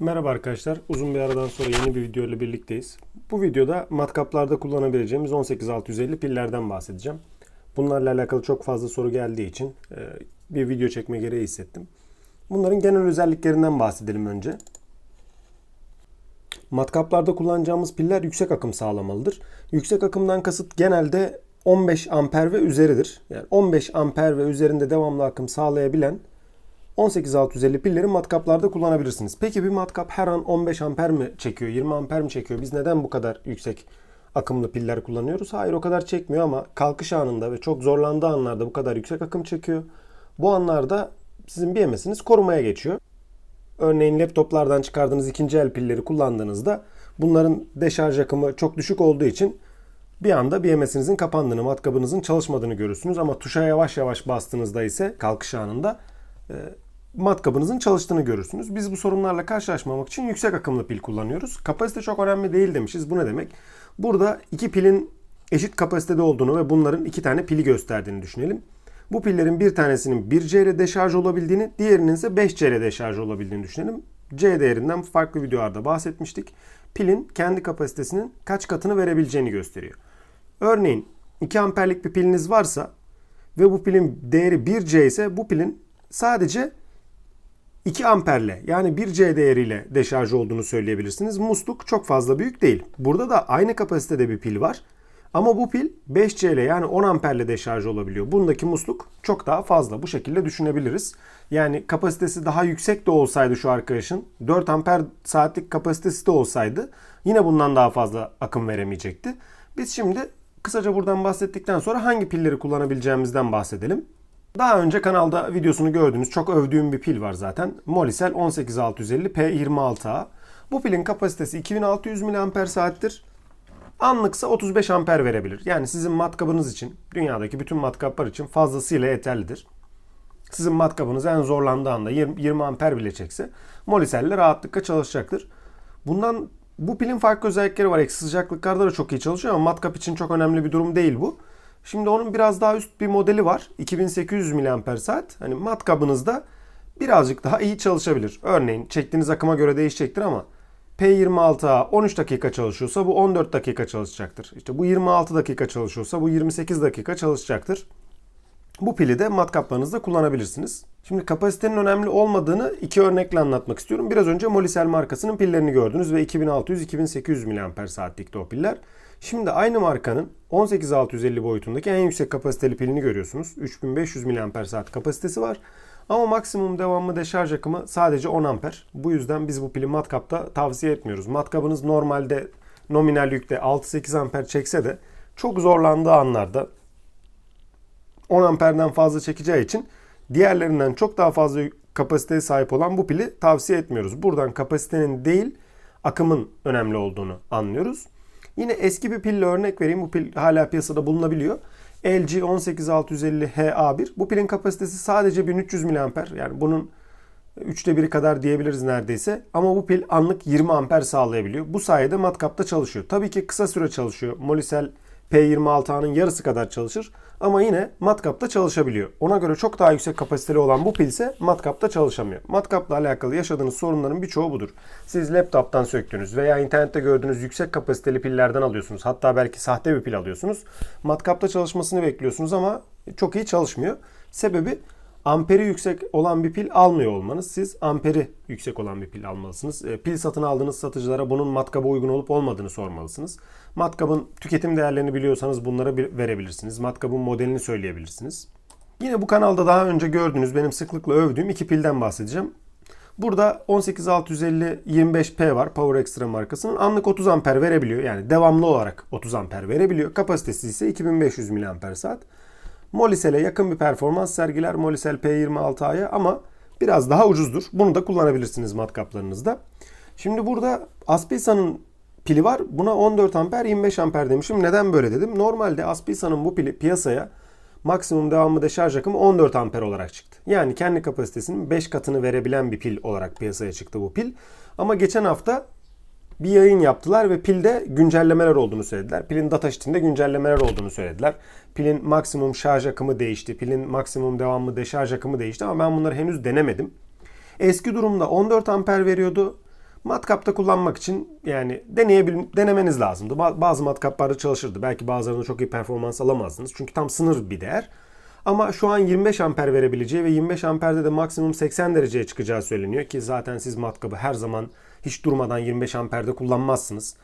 Merhaba arkadaşlar. Uzun bir aradan sonra yeni bir video ile birlikteyiz. Bu videoda matkaplarda kullanabileceğimiz 18650 pillerden bahsedeceğim. Bunlarla alakalı çok fazla soru geldiği için e, bir video çekme gereği hissettim. Bunların genel özelliklerinden bahsedelim önce. Matkaplarda kullanacağımız piller yüksek akım sağlamalıdır. Yüksek akımdan kasıt genelde 15 amper ve üzeridir. Yani 15 amper ve üzerinde devamlı akım sağlayabilen 18650 pilleri matkaplarda kullanabilirsiniz. Peki bir matkap her an 15 amper mi çekiyor, 20 amper mi çekiyor? Biz neden bu kadar yüksek akımlı piller kullanıyoruz? Hayır o kadar çekmiyor ama kalkış anında ve çok zorlandığı anlarda bu kadar yüksek akım çekiyor. Bu anlarda sizin BMS'iniz korumaya geçiyor. Örneğin laptoplardan çıkardığınız ikinci el pilleri kullandığınızda bunların deşarj akımı çok düşük olduğu için bir anda BMS'inizin kapandığını, matkabınızın çalışmadığını görürsünüz. Ama tuşa yavaş yavaş bastığınızda ise kalkış anında e, matkabınızın çalıştığını görürsünüz. Biz bu sorunlarla karşılaşmamak için yüksek akımlı pil kullanıyoruz. Kapasite çok önemli değil demişiz. Bu ne demek? Burada iki pilin eşit kapasitede olduğunu ve bunların iki tane pili gösterdiğini düşünelim. Bu pillerin bir tanesinin 1C ile deşarj olabildiğini, diğerinin ise 5C ile deşarj olabildiğini düşünelim. C değerinden farklı videolarda bahsetmiştik. Pilin kendi kapasitesinin kaç katını verebileceğini gösteriyor. Örneğin 2 amperlik bir piliniz varsa ve bu pilin değeri 1C ise bu pilin sadece 2 amperle yani 1C değeriyle deşarj olduğunu söyleyebilirsiniz. Musluk çok fazla büyük değil. Burada da aynı kapasitede bir pil var. Ama bu pil 5C ile yani 10 amperle deşarj olabiliyor. Bundaki musluk çok daha fazla. Bu şekilde düşünebiliriz. Yani kapasitesi daha yüksek de olsaydı şu arkadaşın 4 amper saatlik kapasitesi de olsaydı yine bundan daha fazla akım veremeyecekti. Biz şimdi kısaca buradan bahsettikten sonra hangi pilleri kullanabileceğimizden bahsedelim. Daha önce kanalda videosunu gördüğünüz çok övdüğüm bir pil var zaten. Molicel 18650 P26A. Bu pilin kapasitesi 2600 mAh'tir. Anlıksa 35 amper verebilir. Yani sizin matkabınız için, dünyadaki bütün matkaplar için fazlasıyla yeterlidir. Sizin matkabınız en zorlandığı anda 20, 20 amper bile çekse Molicel ile rahatlıkla çalışacaktır. Bundan bu pilin farklı özellikleri var. Eksi sıcaklıklarda da çok iyi çalışıyor ama matkap için çok önemli bir durum değil bu. Şimdi onun biraz daha üst bir modeli var. 2800 mAh. Hani matkabınızda birazcık daha iyi çalışabilir. Örneğin çektiğiniz akıma göre değişecektir ama P26A 13 dakika çalışıyorsa bu 14 dakika çalışacaktır. İşte bu 26 dakika çalışıyorsa bu 28 dakika çalışacaktır. Bu pili de matkaplarınızda kullanabilirsiniz. Şimdi kapasitenin önemli olmadığını iki örnekle anlatmak istiyorum. Biraz önce Molicel markasının pillerini gördünüz ve 2600-2800 mAh'likte o piller. Şimdi aynı markanın 18650 boyutundaki en yüksek kapasiteli pilini görüyorsunuz. 3500 mAh kapasitesi var. Ama maksimum devamlı deşarj akımı sadece 10 amper. Bu yüzden biz bu pili matkapta tavsiye etmiyoruz. Matkabınız normalde nominal yükte 6-8 amper çekse de çok zorlandığı anlarda 10 amperden fazla çekeceği için diğerlerinden çok daha fazla kapasiteye sahip olan bu pili tavsiye etmiyoruz. Buradan kapasitenin değil akımın önemli olduğunu anlıyoruz. Yine eski bir pille örnek vereyim. Bu pil hala piyasada bulunabiliyor. LG 18650 HA1. Bu pilin kapasitesi sadece 1300 mAh. Yani bunun üçte biri kadar diyebiliriz neredeyse. Ama bu pil anlık 20 amper sağlayabiliyor. Bu sayede matkapta çalışıyor. Tabii ki kısa süre çalışıyor. Molicel P26A'nın yarısı kadar çalışır. Ama yine matkapta çalışabiliyor. Ona göre çok daha yüksek kapasiteli olan bu pil ise matkapta çalışamıyor. Matkapla alakalı yaşadığınız sorunların birçoğu budur. Siz laptoptan söktünüz veya internette gördüğünüz yüksek kapasiteli pillerden alıyorsunuz. Hatta belki sahte bir pil alıyorsunuz. Matkapta çalışmasını bekliyorsunuz ama çok iyi çalışmıyor. Sebebi amperi yüksek olan bir pil almıyor olmanız. Siz amperi yüksek olan bir pil almalısınız. E, pil satın aldığınız satıcılara bunun matkaba uygun olup olmadığını sormalısınız. Matkabın tüketim değerlerini biliyorsanız bunlara verebilirsiniz. Matkabın modelini söyleyebilirsiniz. Yine bu kanalda daha önce gördüğünüz benim sıklıkla övdüğüm iki pilden bahsedeceğim. Burada 18650 25P var Power Extra markasının. Anlık 30 amper verebiliyor. Yani devamlı olarak 30 amper verebiliyor. Kapasitesi ise 2500 mAh. Molicel'e yakın bir performans sergiler Molicel P26A'ya ama biraz daha ucuzdur. Bunu da kullanabilirsiniz matkaplarınızda. Şimdi burada Aspilsa'nın pili var. Buna 14 amper 25 amper demişim. Neden böyle dedim? Normalde Aspilsa'nın bu pili piyasaya maksimum devamlı deşarj akımı 14 amper olarak çıktı. Yani kendi kapasitesinin 5 katını verebilen bir pil olarak piyasaya çıktı bu pil. Ama geçen hafta bir yayın yaptılar ve pilde güncellemeler olduğunu söylediler. Pilin data sheet'inde güncellemeler olduğunu söylediler. Pilin maksimum şarj akımı değişti. Pilin maksimum devamlı deşarj akımı değişti ama ben bunları henüz denemedim. Eski durumda 14 amper veriyordu. Matkapta kullanmak için yani deneyebil denemeniz lazımdı. Ba- Bazı matkaplarda çalışırdı. Belki bazılarında çok iyi performans alamazdınız. Çünkü tam sınır bir değer. Ama şu an 25 amper verebileceği ve 25 amperde de maksimum 80 dereceye çıkacağı söyleniyor ki zaten siz matkabı her zaman hiç durmadan 25 amperde kullanmazsınız.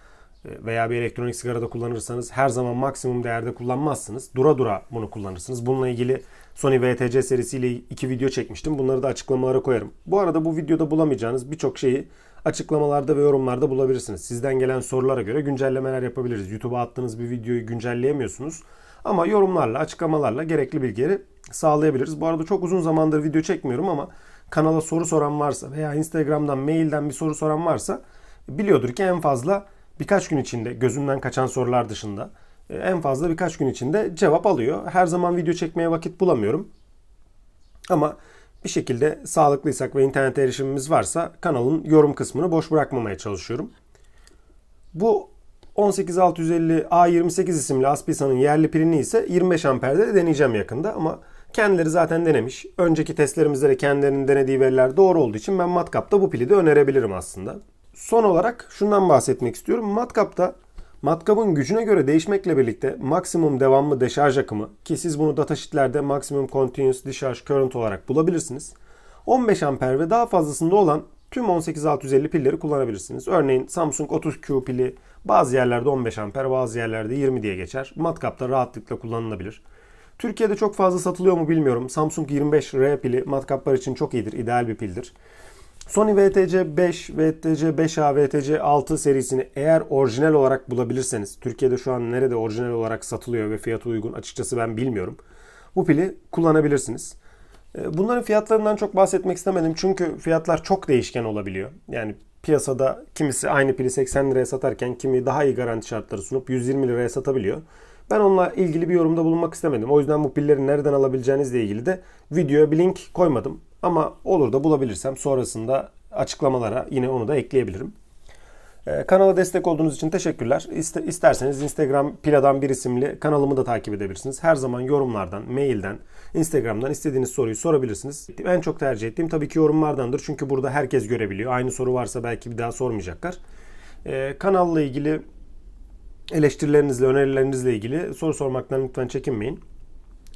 E, Veya bir elektronik sigarada kullanırsanız her zaman maksimum değerde kullanmazsınız. Dura dura bunu kullanırsınız. Bununla ilgili Sony VTC serisiyle iki video çekmiştim. Bunları da açıklamalara koyarım. Bu arada bu videoda bulamayacağınız birçok şeyi açıklamalarda ve yorumlarda bulabilirsiniz. Sizden gelen sorulara göre güncellemeler yapabiliriz. YouTube'a attığınız bir videoyu güncelleyemiyorsunuz. Ama yorumlarla, açıklamalarla gerekli bilgileri sağlayabiliriz. Bu arada çok uzun zamandır video çekmiyorum ama kanala soru soran varsa veya Instagram'dan, mailden bir soru soran varsa biliyordur ki en fazla birkaç gün içinde gözümden kaçan sorular dışında e, en fazla birkaç gün içinde cevap alıyor. Her zaman video çekmeye vakit bulamıyorum. Ama bir şekilde sağlıklıysak ve internet erişimimiz varsa kanalın yorum kısmını boş bırakmamaya çalışıyorum. Bu 18650 A28 isimli Aspisa'nın yerli pilini ise 25 amperde de deneyeceğim yakında ama kendileri zaten denemiş. Önceki testlerimizde de kendilerinin denediği veriler doğru olduğu için ben Matkap'ta bu pili de önerebilirim aslında. Son olarak şundan bahsetmek istiyorum. Matkap'ta matkabın gücüne göre değişmekle birlikte maksimum devamlı deşarj akımı ki siz bunu datasheetlerde maksimum continuous discharge current olarak bulabilirsiniz. 15 amper ve daha fazlasında olan tüm 18650 pilleri kullanabilirsiniz. Örneğin Samsung 30Q pili bazı yerlerde 15 amper bazı yerlerde 20 diye geçer. Matkapta rahatlıkla kullanılabilir. Türkiye'de çok fazla satılıyor mu bilmiyorum. Samsung 25R pili matkaplar için çok iyidir, ideal bir pildir. Sony VTC 5, VTC 5A, VTC 6 serisini eğer orijinal olarak bulabilirseniz, Türkiye'de şu an nerede orijinal olarak satılıyor ve fiyatı uygun açıkçası ben bilmiyorum. Bu pili kullanabilirsiniz. E, Bunların fiyatlarından çok bahsetmek istemedim çünkü fiyatlar çok değişken olabiliyor. Yani piyasada kimisi aynı pili 80 liraya satarken kimi daha iyi garanti şartları sunup 120 liraya satabiliyor. Ben onunla ilgili bir yorumda bulunmak istemedim. O yüzden bu pilleri nereden alabileceğinizle ilgili de videoya bir link koymadım. Ama olur da bulabilirsem sonrasında açıklamalara yine onu da ekleyebilirim. Ee, kanala destek olduğunuz için teşekkürler. İste, isterseniz Instagram Piladan bir isimli kanalımı da takip edebilirsiniz. Her zaman yorumlardan, mailden, Instagram'dan istediğiniz soruyu sorabilirsiniz. En çok tercih ettiğim tabii ki yorumlardandır. Çünkü burada herkes görebiliyor. Aynı soru varsa belki bir daha sormayacaklar. Ee, kanalla ilgili eleştirilerinizle, önerilerinizle ilgili soru sormaktan lütfen çekinmeyin.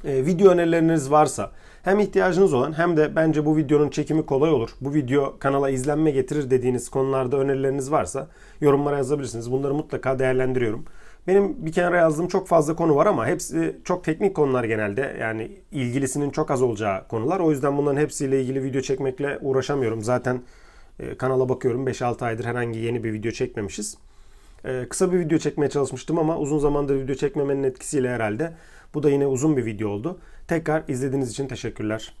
Ee, video önerileriniz varsa hem ihtiyacınız olan hem de bence bu videonun çekimi kolay olur. Bu video kanala izlenme getirir dediğiniz konularda önerileriniz varsa yorumlara yazabilirsiniz. Bunları mutlaka değerlendiriyorum. Benim bir kenara yazdığım çok fazla konu var ama hepsi çok teknik konular genelde. Yani ilgilisinin çok az olacağı konular. O yüzden bunların hepsiyle ilgili video çekmekle uğraşamıyorum. Zaten e, kanala bakıyorum 5-6 aydır herhangi yeni bir video çekmemişiz. Ee, kısa bir video çekmeye çalışmıştım ama uzun zamandır video çekmemenin etkisiyle herhalde bu da yine uzun bir video oldu. Tekrar izlediğiniz için teşekkürler.